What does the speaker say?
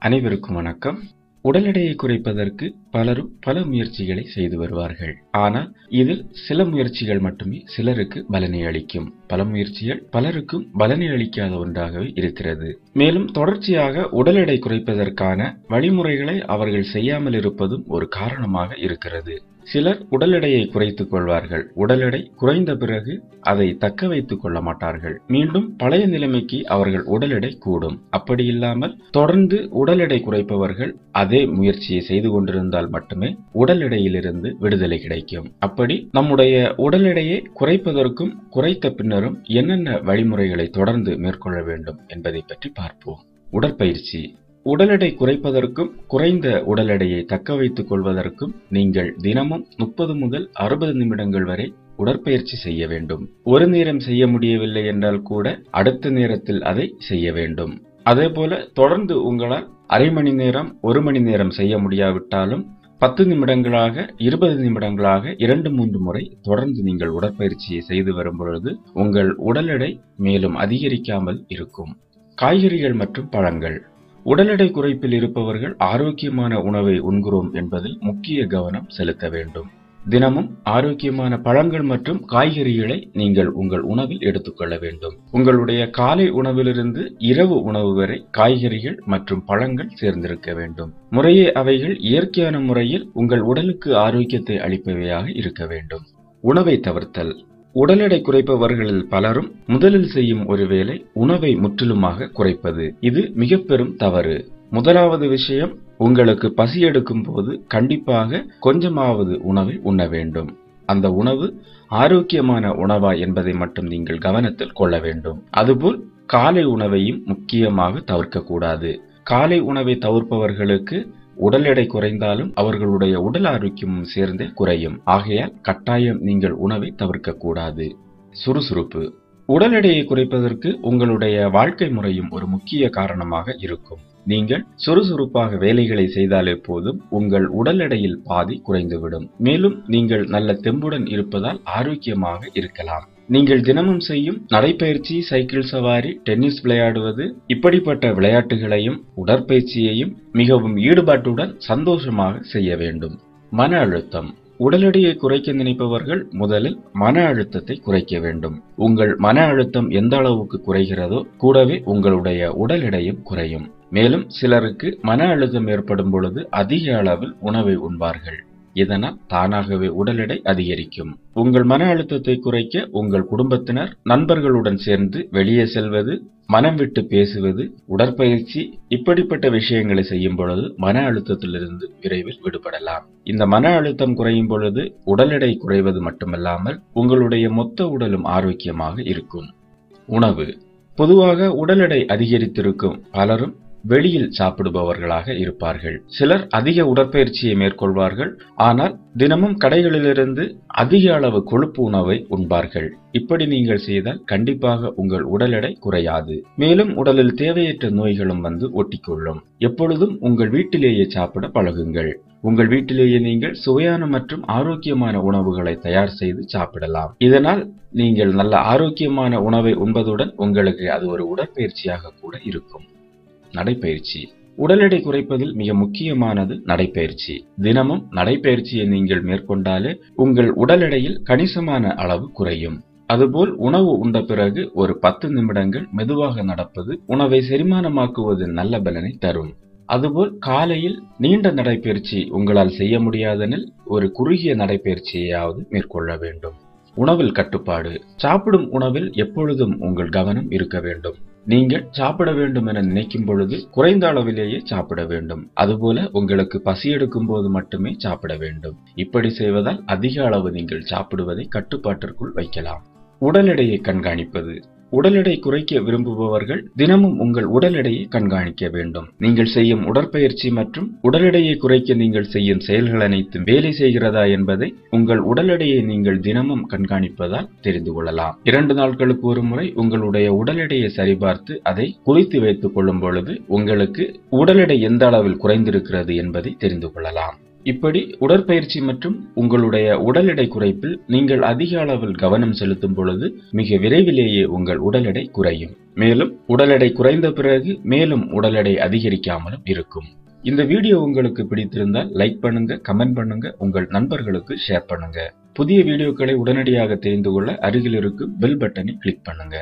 அனைவருக்கும் வணக்கம். உடல் எடையை குறைப்பதற்கு பலரும் பல முயற்சிகளை செய்து வருவார்கள். ஆனால் இதில் சில முயற்சிகள் மட்டுமே சிலருக்கு பலனை அளிக்கும். பல முயற்சிகள் பலருக்கும் பலனை அளிக்காத ஒன்றாகவே இருக்கிறது. மேலும் தொடர்ச்சியாக உடல் எடை குறைப்பதற்கான வழிமுறைகளை அவர்கள் செய்யாமல் இருப்பதும் ஒரு காரணமாக இருக்கிறது. சிலர் உடல் எடையை குறைத்துக் கொள்வார்கள். உடல் எடை குறைந்த பிறகு அதை தக்க வைத்துக் கொள்ள மாட்டார்கள். மீண்டும் பழைய நிலைமைக்கு அவர்கள் உடல் எடை கூடும். அப்படி இல்லாமல் தொடர்ந்து உடல் எடை குறைப்பவர்கள் அதே முயற்சியை செய்து கொண்டிருந்தால் மட்டுமே உடல் எடையிலிருந்து விடுதலை கிடைக்கும். அப்படி நம்முடைய உடல் எடையை குறைப்பதற்கும் குறைத்த பின்னரும் என்னென்ன வழிமுறைகளை தொடர்ந்து மேற்கொள்ள வேண்டும் என்பதை பற்றி பார்ப்போம். உடற்பயிற்சி. உடல் எடை குறைப்பதற்கும் குறைந்த உடல் எடையை தக்க வைத்துக் கொள்வதற்கும் நீங்கள் தினமும் முப்பது முதல் அறுபது நிமிடங்கள் வரை உடற்பயிற்சி செய்ய வேண்டும். ஒரு நேரம் செய்ய முடியவில்லை என்றால் கூட அடுத்த நேரத்தில் அதை செய்ய வேண்டும். அதேபோல தொடர்ந்து உங்களால் அரை மணி நேரம் ஒரு மணி நேரம் செய்ய முடியாவிட்டாலும் பத்து நிமிடங்களாக இருபது நிமிடங்களாக இரண்டு மூன்று முறை தொடர்ந்து நீங்கள் உடற்பயிற்சியை செய்து வரும் பொழுது உங்கள் உடல் எடை மேலும் அதிகரிக்காமல் இருக்கும். காய்கறிகள் மற்றும் பழங்கள். உடல் எடை குறைப்பில் இருப்பவர்கள் ஆரோக்கியமான உணவை உண்கிறோம் என்பதில் முக்கிய கவனம் செலுத்த வேண்டும். தினமும் ஆரோக்கியமான பழங்கள் மற்றும் காய்கறிகளை நீங்கள் உங்கள் உணவில் எடுத்துக்கொள்ள வேண்டும். உங்களுடைய காலை உணவிலிருந்து இரவு உணவு வரை காய்கறிகள் மற்றும் பழங்கள் சேர்ந்திருக்க வேண்டும். முறையே அவைகள் இயற்கையான முறையில் உங்கள் உடலுக்கு ஆரோக்கியத்தை அளிப்பவையாக இருக்க வேண்டும். உணவை தவிர்த்தல். உடல் எடை குறைப்பவர்களில் பலரும் முதலில் செய்யும் ஒரு வேலை உணவை முற்றிலுமாக குறைப்பது. இது மிக பெரும் தவறு. முதலாவது விஷயம் உங்களுக்கு பசி எடுக்கும் போது கண்டிப்பாக கொஞ்சமாவது உணவை உண்ண வேண்டும். அந்த உணவு ஆரோக்கியமான உணவா என்பதை மட்டும் நீங்கள் கவனத்தில் கொள்ள வேண்டும். அதுபோல் காலை உணவையும் முக்கியமாக தவிர்க்கக்கூடாது. காலை உணவை தவிர்ப்பவர்களுக்கு உடல் எடை குறைந்தாலும் அவர்களுடைய உடல் ஆரோக்கியமும் சேர்ந்தே குறையும். ஆகையால் கட்டாயம் நீங்கள் உணவை தவிர்க்கக்கூடாது சுறுசுறுப்பு. உடல் எடையை குறைப்பதற்கு உங்களுடைய வாழ்க்கை முறையும் ஒரு முக்கிய காரணமாக இருக்கும். நீங்கள் சுறுசுறுப்பாக வேலைகளை செய்தாலே போதும் உங்கள் உடல் எடையில் பாதி குறைந்துவிடும். மேலும் நீங்கள் நல்ல தெம்புடன் இருப்பதால் ஆரோக்கியமாக இருக்கலாம். நீங்கள் தினமும் செய்யும் நடைப்பயிற்சி சைக்கிள் சவாரி டென்னிஸ் விளையாடுவது இப்படிப்பட்ட விளையாட்டுகளையும் உடற்பயிற்சியையும் மிகவும் ஈடுபாட்டுடன் சந்தோஷமாக செய்ய வேண்டும். மன அழுத்தம். உடல் எடையை குறைக்க நினைப்பவர்கள் முதலில் மன அழுத்தத்தை குறைக்க வேண்டும். உங்கள் மன அழுத்தம் எந்த அளவுக்கு குறைகிறதோ கூடவே உங்களுடைய உடல் எடையும் குறையும். மேலும் சிலருக்கு மன அழுத்தம் ஏற்படும் பொழுது அதிக அளவில் உணவை உண்பார்கள். இதனால் தானாகவே உடல் எடை அதிகரிக்கும். உங்கள் மன அழுத்தத்தை குறைக்க உங்கள் குடும்பத்தினர் நண்பர்களுடன் சேர்ந்து வெளியே செல்வது மனம் விட்டு பேசுவது உடற்பயிற்சி இப்படிப்பட்ட விஷயங்களை செய்யும் பொழுது மன அழுத்தத்திலிருந்து விரைவில் விடுபடலாம். இந்த மன அழுத்தம் குறையும் பொழுது உடல் எடை குறைவது மட்டுமல்லாமல் உங்களுடைய மொத்த உடலும் ஆரோக்கியமாக இருக்கும். உணவு. பொதுவாக உடல் எடை அதிகரித்திருக்கும் பலரும் வெளியில் சாப்பிடுபவர்களாக இருப்பார்கள். சிலர் அதிக உடற்பயிற்சியை மேற்கொள்வார்கள். ஆனால் தினமும் கடைகளிலிருந்து அதிக அளவு கொழுப்பு உணவை உண்பார்கள். இப்படி நீங்கள் செய்தால் கண்டிப்பாக உங்கள் உடல் எடை குறையாது. மேலும் உடலில் தேவையற்ற நோய்களும் வந்து ஒட்டிக்கொள்ளும். எப்பொழுதும் உங்கள் வீட்டிலேயே சாப்பிட பழகுங்கள். உங்கள் வீட்டிலேயே நீங்கள் சுவையான மற்றும் ஆரோக்கியமான உணவுகளை தயார் செய்து சாப்பிடலாம். இதனால் நீங்கள் நல்ல ஆரோக்கியமான உணவை உண்பதுடன் உங்களுக்கு அது ஒரு உடற்பயிற்சியாக கூட இருக்கும். நடைப்பயிற்சி உடல் எடை குறைப்பதில் மிக முக்கியமானது நடைப்பயிற்சி தினமும் நடைப்பயிற்சியை நீங்கள் மேற்கொண்டாலே உங்கள் உடல் எடையில் கணிசமான அளவு குறையும். அதுபோல் உணவு உண்ட பிறகு ஒரு பத்து நிமிடங்கள் மெதுவாக நடப்பது உணவை செரிமானமாக்குவது நல்ல பலனை தரும். அதுபோல் காலையில் நீண்ட நடைப்பயிற்சி உங்களால் செய்ய முடியாதெனில் ஒரு குறுகிய நடைப்பயிற்சியையாவது மேற்கொள்ள வேண்டும். உணவில் கட்டுப்பாடு. சாப்பிடும் உணவில் எப்பொழுதும் உங்கள் கவனம் இருக்க வேண்டும். நீங்கள் சாப்பிட வேண்டும் என நினைக்கும் பொழுது குறைந்த அளவிலேயே சாப்பிட வேண்டும். அதுபோல உங்களுக்கு பசி எடுக்கும் போது மட்டுமே சாப்பிட வேண்டும். இப்படி செய்வதால் அதிக அளவு நீங்கள் சாப்பிடுவதை கட்டுப்பாட்டிற்குள் வைக்கலாம். உடல் எடையை கண்காணிப்பது. உடல் எடை குறைக்க விரும்புபவர்கள் தினமும் உங்கள் உடல் எடையை கண்காணிக்க வேண்டும். நீங்கள் செய்யும் உடற்பயிற்சி மற்றும் உடல் எடையை குறைக்க நீங்கள் செய்யும் செயல்கள் அனைத்தும் வேலை செய்கிறதா என்பதை உங்கள் உடல் எடையை நீங்கள் தினமும் கண்காணிப்பதால் தெரிந்து கொள்ளலாம். இரண்டு நாட்களுக்கு ஒரு முறை உங்களுடைய உடல் எடையை சரிபார்த்து அதை குறித்து வைத்துக் கொள்ளும் பொழுது உங்களுக்கு உடல் எடை எந்த அளவில் குறைந்திருக்கிறது என்பதை தெரிந்து கொள்ளலாம். இப்படி உடற்பயிற்சி மற்றும் உங்களுடைய உடல் எடை குறைப்பில் நீங்கள் அதிக அளவில் கவனம் செலுத்தும் பொழுது மிக விரைவிலேயே உங்கள் உடல் எடை குறையும். மேலும் உடல் எடை குறைந்த பிறகு மேலும் உடல் எடை அதிகரிக்காமலும் இருக்கும். இந்த வீடியோ உங்களுக்கு பிடித்திருந்தால் லைக் பண்ணுங்க கமெண்ட் பண்ணுங்க உங்கள் நண்பர்களுக்கு ஷேர் பண்ணுங்க. புதிய வீடியோக்களை உடனடியாக தெரிந்து கொள்ள அருகில் இருக்கும் பெல் பட்டனை கிளிக் பண்ணுங்க.